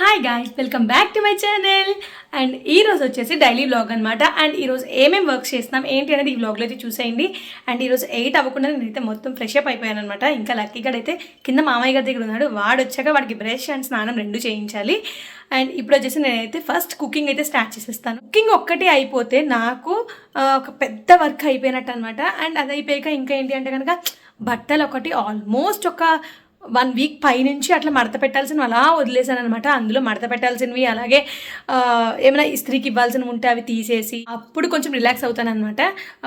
Hi guys welcome back to my channel and ఈ రోజు వచ్చేసి డైలీ వ్లాగ్ అనమాట అండ్ ఈరోజు ఏమేమి వర్క్ చేస్తున్నాం ఏంటి అనేది ఈ వ్లాగ్లో అయితే చూసేయండి. అండ్ ఈరోజు ఎయిట్ అవ్వకుండా నేనైతే మొత్తం ఫ్రెష్ అప్ అయిపోయాను అనమాట ఇంకా లక్కీ గడ్ అయితే కింద మామయ్య గారి దగ్గర ఉన్నాడు. వాడు వచ్చాక వాడికి బ్రష్ అండ్ స్నానం రెండు చేయించాలి. అండ్ ఇప్పుడు వచ్చేసి నేనైతే ఫస్ట్ కుకింగ్ అయితే స్టార్ట్ చేసేస్తాను. కుకింగ్ ఒక్కటి అయిపోతే నాకు ఒక పెద్ద వర్క్ అయిపోయినట్టు అనమాట అండ్ అది అయిపోయాక ఇంకా ఏంటి అంటే కనుక బట్టలు ఒకటి ఆల్మోస్ట్ ఒక వన్ వీక్ పైనుంచి అట్లా మడత పెట్టాల్సినవి అలా వదిలేసాను అనమాట అందులో మడత పెట్టాల్సినవి అలాగే ఏమైనా ఇస్త్రీకి ఇవ్వాల్సినవి ఉంటే అవి తీసేసి అప్పుడు కొంచెం రిలాక్స్ అవుతాను అనమాట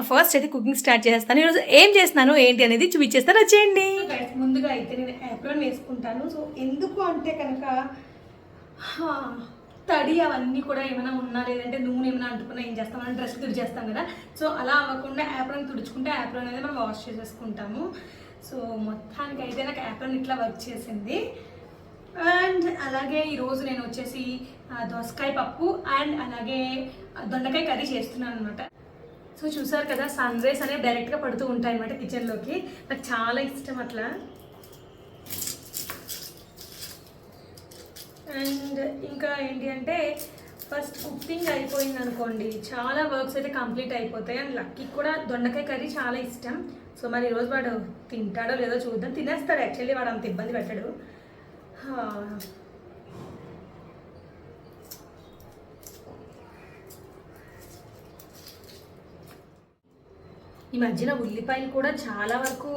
ఫస్ట్ అయితే కుకింగ్ స్టార్ట్ చేస్తాను ఈరోజు ఏం చేస్తున్నాను ఏంటి అనేది చూపించేస్తాను. వచ్చేయండి. ముందుగా అయితే నేను యాప్రాన్ వేసుకుంటాను. సో ఎందుకు అంటే కనుక తడి అవన్నీ కూడా ఏమైనా ఉన్నా లేదంటే నూనె ఏమైనా అంటుకున్నా ఏం చేస్తాం? మనం డ్రెస్ తుడిచేస్తాం కదా. సో అలా అవ్వకుండా యాప్రాన్ తుడుచుకుంటే యాప్రాన్ అనేది మనం వాష్ చేసేసుకుంటాము. సో మొత్తానికి అయితే నాకు యాప్రాన్ ఇట్లా వర్క్ చేసింది. అండ్ అలాగే ఈరోజు నేను వచ్చేసి దోసకాయ పప్పు అండ్ అలాగే దొండకాయ కర్రీ చేస్తున్నాను అనమాట సో చూసారు కదా సన్ రైస్ అనేవి డైరెక్ట్గా పడుతూ ఉంటాయి అనమాట కిచెన్లోకి నాకు చాలా ఇష్టం అట్లా. అండ్ ఇంకా ఏంటి అంటే ఫస్ట్ కుకింగ్ అయిపోయింది అనుకోండి చాలా వర్క్స్ అయితే కంప్లీట్ అయిపోతాయి. అండ్ లక్కీ కూడా దొండకాయ కర్రీ చాలా ఇష్టం. సో మరి ఈరోజు వాడు తింటాడో లేదో చూద్దాం. తినేస్తాడు యాక్చువల్లీ వాడు అంత ఇబ్బంది పెట్టాడు. ఈ మధ్యన ఉల్లిపాయలు కూడా చాలా వరకు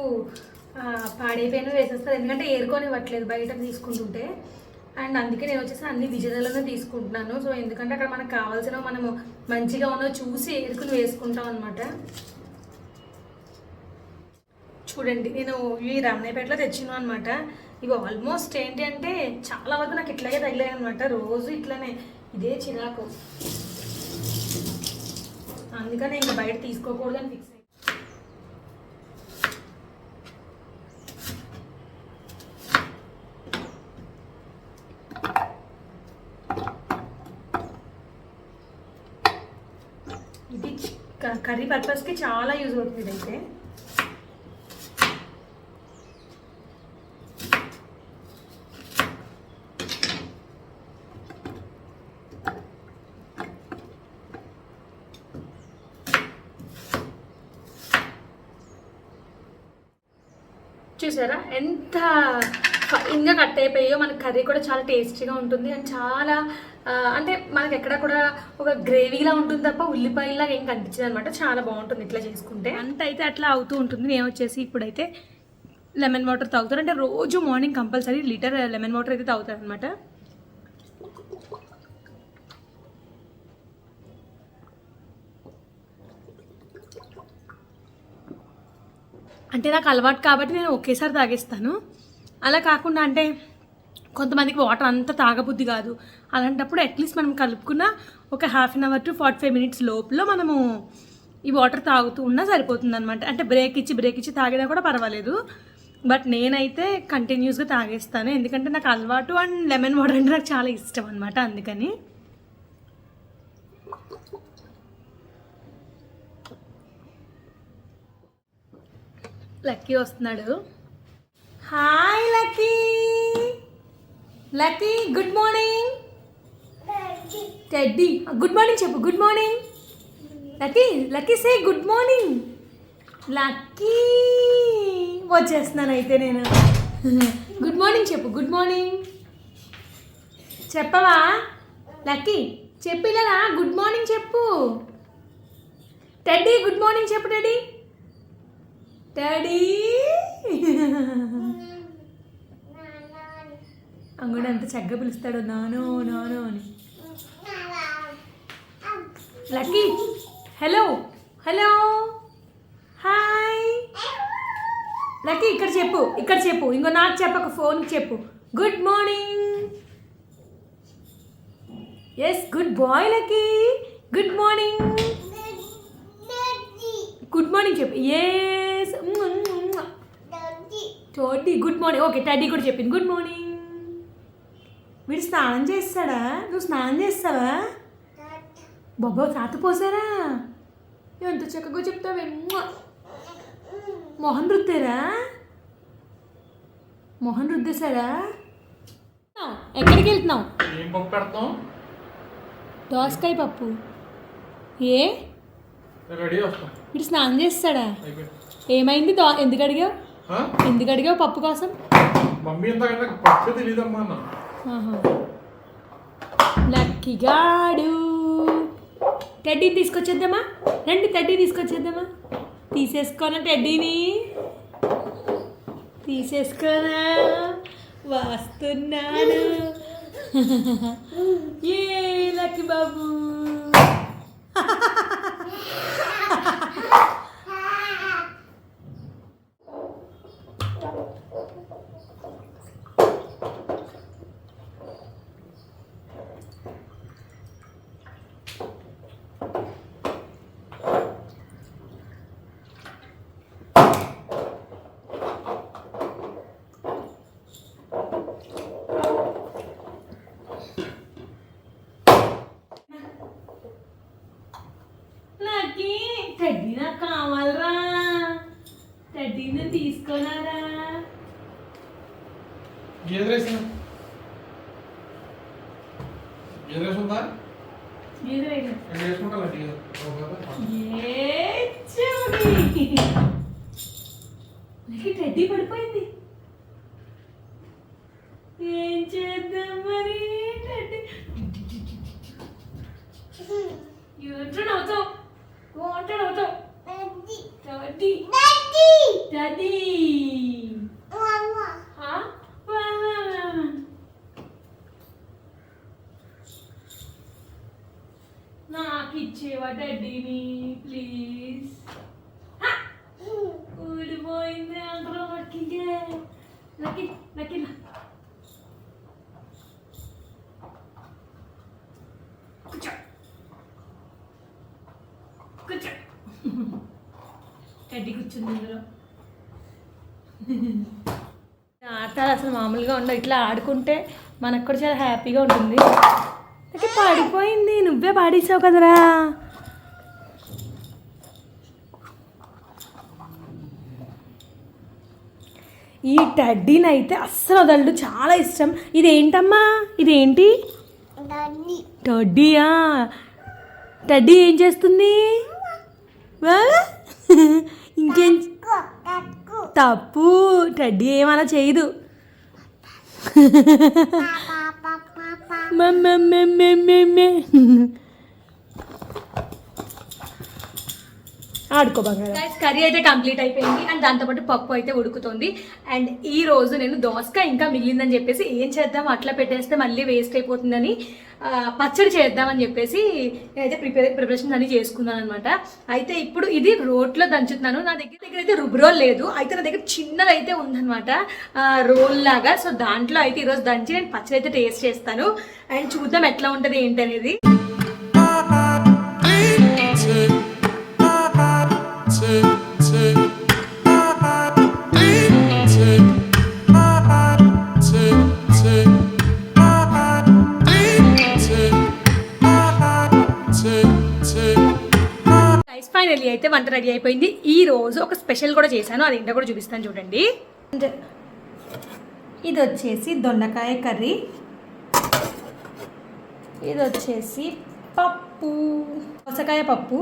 పాడైపోయినవి వేసేస్తారు. ఎందుకంటే ఏరుకొని ఇవ్వట్లేదు బయట తీసుకుంటుంటే. అండ్ అందుకే నేను వచ్చేసి అన్ని విజయలోనే తీసుకుంటున్నాను. సో ఎందుకంటే అక్కడ మనకు కావాల్సిన మనము మంచిగా ఉన్నో చూసి ఎరుకులు వేసుకుంటాం అనమాట చూడండి నేను ఈ రమణపేటలో తెచ్చిన అనమాట ఇవి ఆల్మోస్ట్ ఏంటి అంటే చాలా వరకు నాకు ఇట్లాగే తగిలాయి అనమాట రోజు ఇట్లానే ఇదే చిరాకు. అందుకని ఇంకా బయట తీసుకోకూడదని ఫిక్స్ అయ్యి ఇది కర్రీ పర్పస్కి చాలా యూజ్ అవుతుంది ఇదైతే. చూసారా? ఎంత ఫైన్గా కట్ అయిపోయాయో మనకి కర్రీ కూడా చాలా టేస్టీగా ఉంటుంది. అండ్ చాలా అంటే మనకి ఎక్కడ కూడా ఒక గ్రేవీలా ఉంటుంది తప్ప ఉల్లిపాయలాగా ఏం కనిపించదు అనమాట చాలా బాగుంటుంది ఇట్లా చేసుకుంటే. అంత అయితే అట్లా అవుతూ ఉంటుంది. నేను వచ్చేసి ఇప్పుడైతే లెమన్ వాటర్ తాగుతాను అంటే రోజు morning compulsory litre lemon water అయితే తాగుతారు అనమాట అంటే నాకు అలవాటు కాబట్టి నేను ఒకేసారి తాగేస్తాను. అలా కాకుండా అంటే కొంతమందికి వాటర్ అంతా తాగబుద్ధి కాదు. అలాంటప్పుడు అట్లీస్ట్ మనం కలుపుకున్న ఒక half an hour to forty five minutes లోపల మనము ఈ వాటర్ తాగుతూ ఉన్నా సరిపోతుంది అనమాట అంటే బ్రేక్ ఇచ్చి బ్రేక్ ఇచ్చి తాగినా కూడా పర్వాలేదు. బట్ నేనైతే కంటిన్యూస్గా తాగేస్తాను. ఎందుకంటే నాకు అలవాటు అండ్ లెమన్ వాటర్ అంటే నాకు చాలా ఇష్టం అనమాట అందుకని. లక్కీ వస్తున్నాడు. Hi Lucky Lucky good morning teddy good morning చెప్పు. Good morning Lucky Lucky say good morning Lucky వచ్చేస్తున్నాను అయితే నేను. గుడ్ మార్నింగ్ చెప్పు. గుడ్ మార్నింగ్ చెప్పవా? లక్కీ చెప్పిలరా గుడ్ మార్నింగ్ చెప్పు. టెడ్డీ గుడ్ మార్నింగ్ చెప్పు టెడ్డీ డాడీ అంగుడు అంత చక్కగా పిలుస్తాడు నాను నాను అని. Lucky hello hello hi. Lucky ఇక్కడ చెప్పు ఇక్కడ చెప్పు. ఇంకో నాకు చెప్పక ఫోన్కి చెప్పు. Good morning yes good boy Lucky. Good morning good morning చెప్పు. ఎస్ టోటీ గుడ్ మార్నింగ్ ఓకే టాడీ కూడా చెప్పింది గుడ్ మార్నింగ్ వీడు స్నానం చేస్తాడా? నువ్వు స్నానం చేస్తావా? బాబా తాత పోసారా? ఎంత చక్కగా చెప్తావే. మొహన్ రుద్దారా? మొహన్ రుద్దేశారా ఎక్కడికి వెళ్తున్నావు? ఏం పప్పు పెడతాం? దోసకాయ పప్పు. ఏ? వీడు స్నానం చేస్తాడా? ఏమైంది దో ఎందుకు అడిగావు? ఎందుకు అడిగావు పప్పు కోసం? మమ్మీ ఎంత పప్పు తెలియదమ్మా. లక్కీగాడు టెడ్డీ తీసుకొచ్చేద్దామా? రండి టెడ్డీ తీసుకొచ్చేద్దామా? తీసేసుకోనా టెడ్డీని తీసేసుకోనా? వస్తున్నాను ఏ లక్కీ బాబు లక్కీ టెడ్డీ నాకు కావాలరా టెడ్డీని తీసుకోనారా గేదె రైస్ గేదె రైస్ ఉందా ఎదురైనా నేను చేసుకుంటాను గేదె ఏ చెవుడి. నాకు టెడ్డీ పడిపోయింది. ఏం చేద్దాం మరి? ఏంటో నవ్వుతావు? ఏంటో నవ్వుతావు? వా, నాకు ఇచ్చేవా టెడ్డీని ప్లీజ్ ఊడిపోయింది అంటారు లక్కీకే లక్కీ లక్కీ. కూర్చుంది ఇందులో. ఆటలు అసలు మామూలుగా ఉండవు. ఇట్లా ఆడుకుంటే మనకు కూడా చాలా హ్యాపీగా ఉంటుంది. పడిపోయింది. నువ్వే పాడేసావు కదరా. ఈ టడ్డీని అయితే అస్సలు వదలడు. చాలా ఇష్టం. ఇదేంటమ్మా? ఇదేంటి? టడ్డీయా? టడ్డీ ఏం చేస్తుంది? వా? ఇంకేం? తప్పు. టడ్డీ ఏమలా చేయదు. me me me me me me. ఆడుకో కర్రీ అయితే కంప్లీట్ అయిపోయింది. అండ్ దాంతోపాటు పప్పు అయితే ఉడుకుతుంది. అండ్ ఈ రోజు నేను దోసకాయ ఇంకా మిగిలిందని చెప్పేసి ఏం చేద్దాం? అట్లా పెట్టేస్తే మళ్ళీ వేస్ట్ అయిపోతుందని పచ్చడి చేద్దామని చెప్పేసి నేనైతే ప్రిపేర్ ప్రిపరేషన్ అన్ని చేసుకున్నాను అనమాట అయితే ఇప్పుడు ఇది రోట్లో దంచుతున్నాను. నా దగ్గర దగ్గర అయితే రుబ్రోల్ లేదు. అయితే నా దగ్గర చిన్నది అయితే ఉందన్నమాట రోల్ లాగా. సో దాంట్లో అయితే ఈరోజు దంచి నేను పచ్చడి అయితే టేస్ట్ చేస్తాను. అండ్ చూద్దాం ఎట్లా ఉంటుంది ఏంటి అయితే వంట రెడీ అయిపోయింది. ఈ రోజు ఒక స్పెషల్ కూడా చేశాను. అది ఏంటో కూడా చూపిస్తాను చూడండి. ఇది వచ్చేసి దొండకాయ కర్రీ. ఇది వచ్చేసి పప్పు. దోసకాయ పప్పు.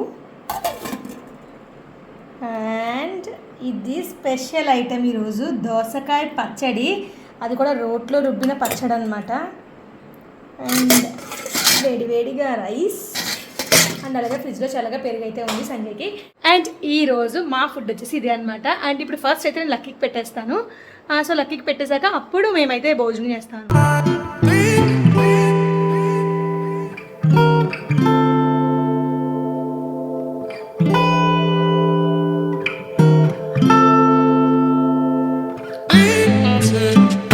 అండ్ ఇది స్పెషల్ ఐటెం ఈరోజు. దోసకాయ పచ్చడి. అది కూడా రోట్లో రుబ్బిన పచ్చడి అనమాట అండ్ వేడి వేడిగా రైస్. అండ్ అలాగే ఫ్రిడ్జ్లో చల్లగా పెరుగు అయితే ఉంది సంజయ్కి. అండ్ ఈ రోజు మా ఫుడ్ వచ్చేసి ఇది అనమాట అండ్ ఇప్పుడు ఫస్ట్ అయితే నేను లక్కీకి పెట్టేస్తాను. ఆ, సో లక్కీకి పెట్టేశాక అప్పుడు మేమైతే భోజనం చేస్తాను.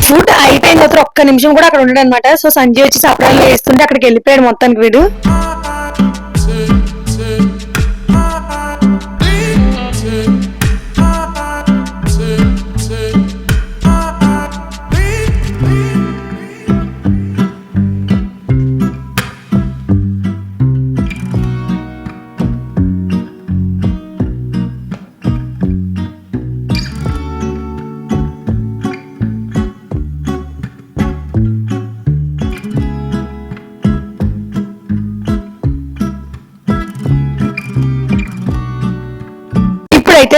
ఫుడ్ అయిపోయిన తర్వాత ఒక్క నిమిషం కూడా అక్కడ ఉండడు అనమాట సో సంజయ్ వచ్చి సపరేట్ వేస్తుంటే అక్కడికి వెళ్ళిపోయాడు మొత్తానికి వీడు.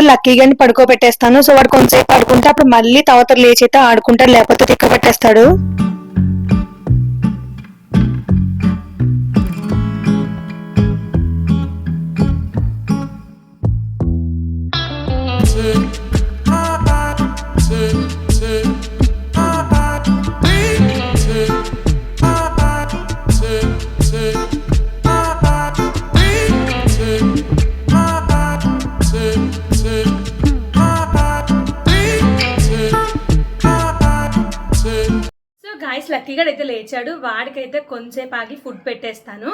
లక్కీ గని పడుకోబెట్టేస్తాను. సో వాడు కొంతసేపు పడుకుంటే అప్పుడు మళ్ళీ తర్వాత లేచి అయితే ఆడుకుంటాడు లేకపోతే తిక్క అయితే లేచాడు వాడికైతే కొంచెంసేపు ఆగి ఫుడ్ పెట్టేస్తాను.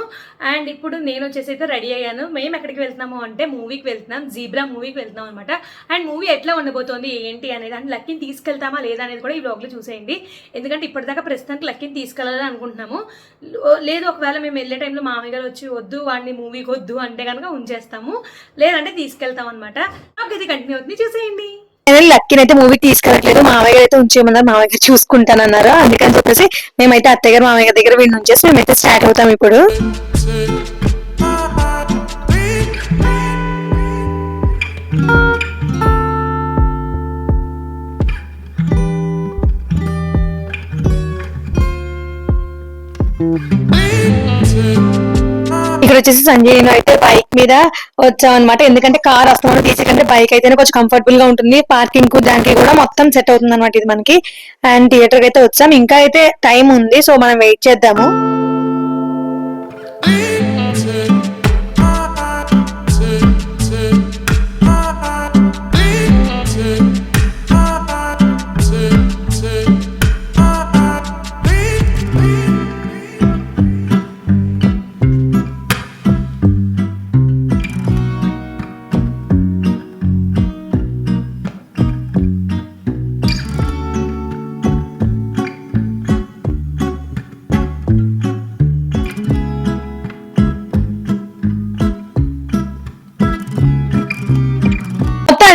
అండ్ ఇప్పుడు నేను వచ్చేసి అయితే రెడీ అయ్యాను. మేము ఎక్కడికి వెళ్తున్నాము అంటే మూవీకి వెళ్తున్నాం జీబ్రా మూవీకి వెళ్తున్నాం అనమాట అండ్ మూవీ ఎట్లా ఉండబోతోంది ఏంటి అనేది అండ్ లక్కీని తీసుకెళ్తామా లేదా అనేది కూడా ఈ బ్లాగ్లో చూసేయండి. ఎందుకంటే ఇప్పటిదాకా ప్రస్తుతానికి లక్కీని తీసుకెళ్ళాలని అనుకుంటున్నాము. లేదు ఒకవేళ మేము వెళ్ళే టైంలో మామయ్య గారు వచ్చి వద్దు వాడిని మూవీకి వద్దు అంటే కనుక ఉంచేస్తాము. లేదంటే తీసుకెళ్తాం అనమాట ఇది కంటిన్యూ అవుతుంది. చూసేయండి. లక్కీని అయితే మూవీకి తీసుకెళ్ళట్లేదు మామయ్య గారు అయితే ఉంచేయమన్నారు. మామయ్య గారు చూసుకుంటానన్నారు. అందుకని చెప్పేసి మేమైతే అత్తయ్య గారు మామయ్య గారి దగ్గర వీడిని ఉంచేసి మేమైతే స్టార్ట్ అవుతాం ఇప్పుడు. వచ్చేసి సంజయ్ అయితే బైక్ మీద వచ్చాం అనమాట ఎందుకంటే కార్ వస్తామని తీసేకంటే బైక్ అయితేనే కొంచెం కంఫర్టబుల్గా ఉంటుంది. పార్కింగ్కు దానికి కూడా మొత్తం సెట్ అవుతుంది అనమాట ఇది మనకి. అండ్ థియేటర్ అయితే వచ్చాం. ఇంకా అయితే టైం ఉంది సో మనం వెయిట్ చేద్దాము.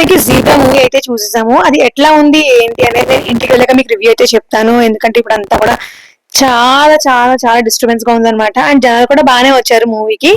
మొత్తానికి జీబ్రా మూవీ అయితే చూసేసాము. అది ఎట్లా ఉంది ఏంటి అనేది నేను ఇంటికి వెళ్ళాక మీకు రివ్యూ అయితే చెప్తాను. ఎందుకంటే ఇప్పుడు అంతా కూడా చాలా చాలా చాలా డిస్టర్బెన్స్గా ఉందన్నమాట. అండ్ జనాలు కూడా బాగానే వచ్చారు మూవీకి.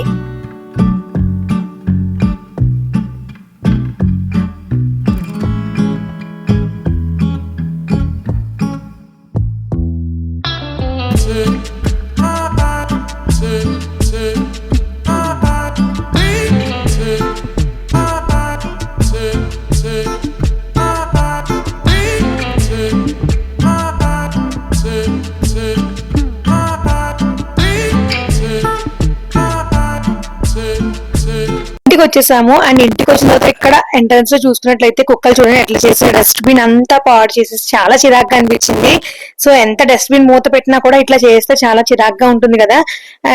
వచ్చేసాము. అండ్ ఇంటికి వచ్చిన తర్వాత ఇక్కడ ఎంట్రన్స్లో చూసుకున్నట్లయితే కుక్కలు చూడండి ఎట్లా చేసి డస్ట్బిన్ అంతా పాడు చేసేసి చాలా చిరాగ్గా అనిపించింది. సో ఎంత డస్ట్బిన్ మూత పెట్టినా కూడా ఇట్లా చేస్తే చాలా చిరాగ్గా ఉంటుంది కదా.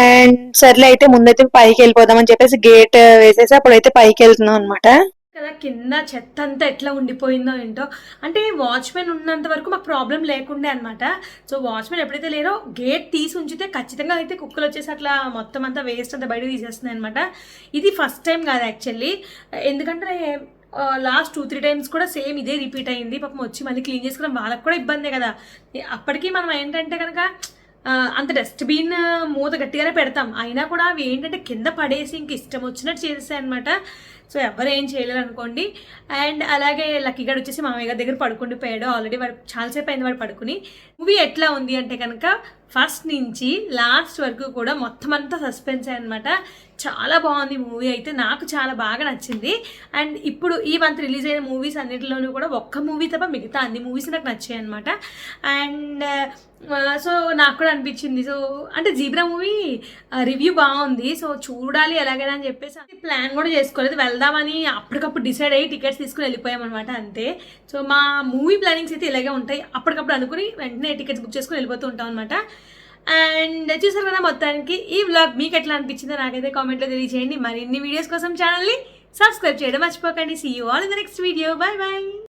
అండ్ సర్లే అయితే ముందైతే పైకి వెళ్ళిపోదామని చెప్పేసి గేట్ వేసేసి అప్పుడైతే పైకి వెళ్తున్నాం అనమాట కదా కింద చెత్త అంతా ఎట్లా ఉండిపోయిందో ఏంటో. అంటే వాచ్మెన్ ఉన్నంత వరకు మాకు ప్రాబ్లం లేకుండే అనమాట సో వాచ్మెన్ ఎప్పుడైతే లేరో గేట్ తీసి ఉంచితే ఖచ్చితంగా అయితే కుక్కలు వచ్చేసి అట్లా మొత్తం అంతా వేస్ట్ అంతా బయట తీసేస్తున్నాయి అనమాట ఇది ఫస్ట్ టైం కాదు యాక్చువల్లీ ఎందుకంటే లాస్ట్ టూ త్రీ టైమ్స్ కూడా సేమ్ ఇదే రిపీట్ అయింది. పాపం వచ్చి మళ్ళీ క్లీన్ చేసుకోవడం వాళ్ళకి కూడా ఇబ్బందే కదా. అప్పటికి మనం ఏంటంటే కనుక అంత డస్ట్బిన్ మూత గట్టిగానే పెడతాం. అయినా కూడా అవి ఏంటంటే కింద పడేసి ఇంక ఇష్టం వచ్చినట్టు చేసేసాయి అనమాట సో ఎవరు ఏం చేయలేరు అనుకోండి. అండ్ అలాగే లక్కీ గడ్ వచ్చేసి మామయ్య గారి దగ్గర పడుకుండి పోయాడు. ఆల్రెడీ వాడు చాలాసేపు అయింది వాడు పడుకుని. మూవీ ఎట్లా ఉంది అంటే కనుక ఫస్ట్ నుంచి లాస్ట్ వరకు కూడా మొత్తం అంతా సస్పెన్స్ అనమాట చాలా బాగుంది మూవీ అయితే నాకు చాలా బాగా నచ్చింది. అండ్ ఇప్పుడు ఈ మంత్ రిలీజ్ అయిన మూవీస్ అన్నిటిలోనూ కూడా ఒక్క మూవీ తప్ప మిగతా అన్ని మూవీస్ నాకు నచ్చాయి అనమాట అండ్ సో నాకు కూడా అనిపించింది. సో అంటే జీబ్రా మూవీ రివ్యూ బాగుంది. సో చూడాలి ఎలాగైనా అని చెప్పేసి ప్లాన్ కూడా చేసుకోలేదు. వెళ్దామని అప్పటికప్పుడు డిసైడ్ అయ్యి టికెట్స్ తీసుకుని వెళ్ళిపోయామన్నమాట అంతే. సో మా మూవీ ప్లానింగ్స్ అయితే ఇలాగే ఉంటాయి. అప్పటికప్పుడు అనుకుని వెంటనే టికెట్స్ బుక్ చేసుకుని వెళ్ళిపోతూ ఉంటాం అనమాట అండ్ చూసారు కదా మొత్తానికి ఈ వ్లాగ్ మీకు ఎట్లా అనిపించిందో నాకైతే కామెంట్లో తెలియజేయండి. మరిన్ని వీడియోస్ కోసం ఛానల్ని సబ్స్క్రైబ్ చేయడం మర్చిపోకండి. See you all in the next video bye bye